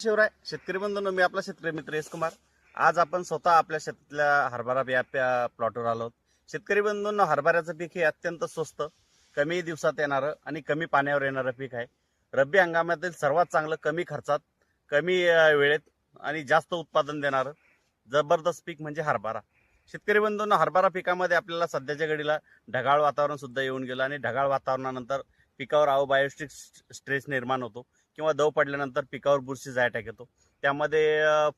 शिवराय शेतकरी बंधूंनो मी आपला शेतकरी मित्र एस कुमार आज आपण स्वतः आपल्या शेतातल्या हरभरा या प्लॉटवर आलो शेतकरी बंधूंनो हरभऱ्याचं पीक हे अत्यंत स्वस्त कमी दिवसात येणारं आणि कमी पाण्यावर येणारं पीक आहे. रब्बी हंगामातील सर्वात चांगलं कमी खर्चात कमी वेळेत आणि जास्त उत्पादन देणारं जबरदस्त पीक म्हणजे हरभरा. शेतकरी बंधूंनो हरभरा पिकामध्ये आपल्याला सध्याच्या घडीला ढगाळ वातावरण सुद्धा येऊन गेलं आणि ढगाळ वातावरणानंतर पिकावर अवबायोस्टिक स्ट्रेस निर्माण होतो. किंवा दव पडल्यानंतर पिकावर बुरशीचा अटॅक येतो. त्यामध्ये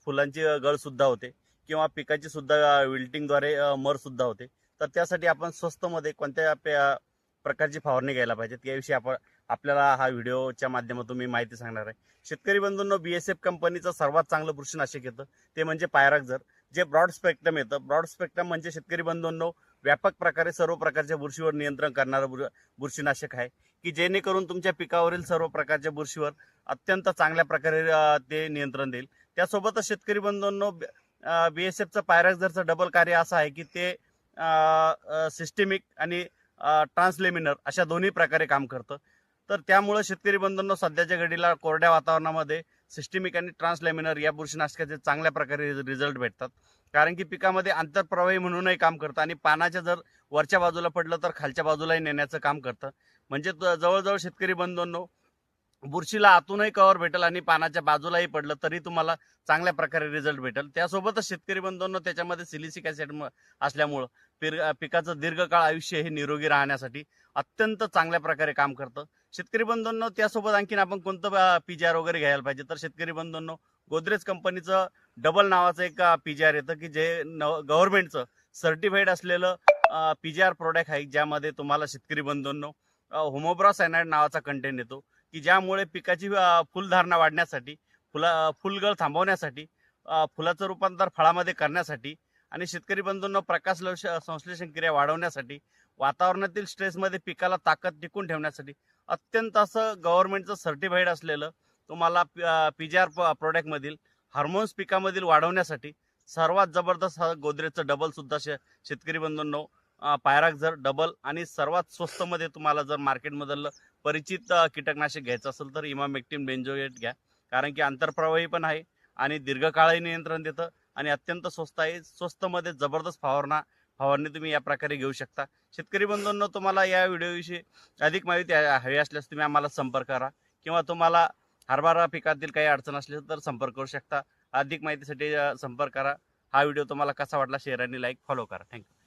फुलांची गळसुद्धा होते किंवा पिकाची सुद्धा विल्टिंगद्वारे मरसुद्धा होते. तर त्यासाठी आपण स्वस्तमध्ये कोणत्या प्रकारची फवारणी घ्यायला पाहिजे याविषयी आपण आपल्याला हा व्हिडिओच्या माध्यमातून मी माहिती सांगणार आहे. शेतकरी बंधूंनो बी एस एफ कंपनीचं सर्वात चांगलं बुरशीनाशक येतं. ते म्हणजे पायराक्झर जे ब्रॉड स्पेक्ट्रम येतं. ब्रॉड स्पेक्ट्रम म्हणजे शेतकरी बंधूंनो व्यापक प्रकारे सर्व प्रकारच्या बुरशीवर नियंत्रण करणारं बुर बुरशीनाशक आहे. की जेणेकरून तुमच्या पिकावरील सर्व प्रकारच्या बुरशीवर अत्यंत चांगल्या प्रकारे ते नियंत्रण देईल. त्यासोबतच शेतकरी बंधूंनो बी एस एफचं पायरॅक्झरचं डबल कार्य असं आहे की ते सिस्टेमिक आणि ट्रान्सलेमिनर अशा दोन्ही प्रकारे काम करतं. तर त्यामुळं शेतकरी बंधूंनो सध्याच्या घडीला कोरड्या वातावरणामध्ये सिस्टेमिक आणि ट्रान्सलेमिनर या बुरशीनाशकाचे चांगल्या प्रकारे रिझल्ट भेटतात. कारण की पिकामध्ये आंतरप्रवाही म्हणूनही काम करतं आणि पानाच्या जर वरच्या बाजूला पडलं तर खालच्या बाजूलाही नेण्याचं काम करतं. म्हणजे जवळजवळ शेतकरी बंधूंनो बुरशीला आतूनही कव्हर भेटेल आणि पानाच्या बाजूलाही पडलं तरी तुम्हाला चांगल्या प्रकारे रिझल्ट भेटेल. त्यासोबतच शेतकरी बंधूंनो त्याच्यामध्ये सिलिसिक ॲसिड असल्यामुळं पिर पिकाचं दीर्घकाळ आयुष्य हे निरोगी राहण्यासाठी अत्यंत चांगल्या प्रकारे काम करतं. शेतकरी बंधूंनो त्यासोबत आणखीन आपण कोणतं पी जी आर वगैरे घ्यायला पाहिजे? तर शेतकरी बंधूंनो गोदरेज कंपनीचं डबल नावाचं एक पी जी आर येतं की जे न गव्हर्नमेंटचं सर्टिफाईड असलेलं पी जी आर प्रोडक्ट आहे ज्यामध्ये तुम्हाला शेतकरी बंधूंनो होमोब्रासायनाइड नावाचा कंटेंट येतो की ज्यामुळे पिकाची फुलधारणा वाढण्यासाठी फुला फुलगळ थांबवण्यासाठी फुलाचं रूपांतर फळामध्ये करण्यासाठी आणि शेतकरी बंधूंना प्रकाश संश्लेषण क्रिया वाढवण्यासाठी वातावरणातील स्ट्रेसमध्ये पिकाला ताकद टिकून ठेवण्यासाठी अत्यंत असं गव्हर्नमेंटचं सर्टिफाईड असलेलं तुम्हाला पी जी आर प्रोडक्टमधील हार्मोन्स पिकामधील वाढवण्यासाठी सर्वात जबरदस्त हा गोदरेजचं डबलसुद्धा श शे शेतकरी बंधूंनो पायराक्झर डबल आणि सर्वात स्वस्तमध्ये तुम्हाला जर मार्केटमधलं परिचित कीटकनाशक घ्यायचं असेल तर इमामेक्टिन बेंजोएट घ्या. कारण की आंतरप्रवाही पण आहे आणि दीर्घकाळही नियंत्रण देतं आणि अत्यंत स्वस्त आहे. स्वस्तमध्ये जबरदस्त फवारणा फवारणी तुम्ही या प्रकारे घेऊ शकता. शेतकरी बंधूंनो तुम्हाला या व्हिडिओविषयी अधिक माहिती हवी असल्यास तुम्ही आम्हाला संपर्क करा किंवा तुम्हाला हरभरा पिकातील काही अडचण असली तर संपर्क करू शकता. अधिक माहितीसाठी संपर्क करा. हा व्हिडिओ तुम्हाला कसा वाटला शेअर आणि लाईक फॉलो करा थँक्यू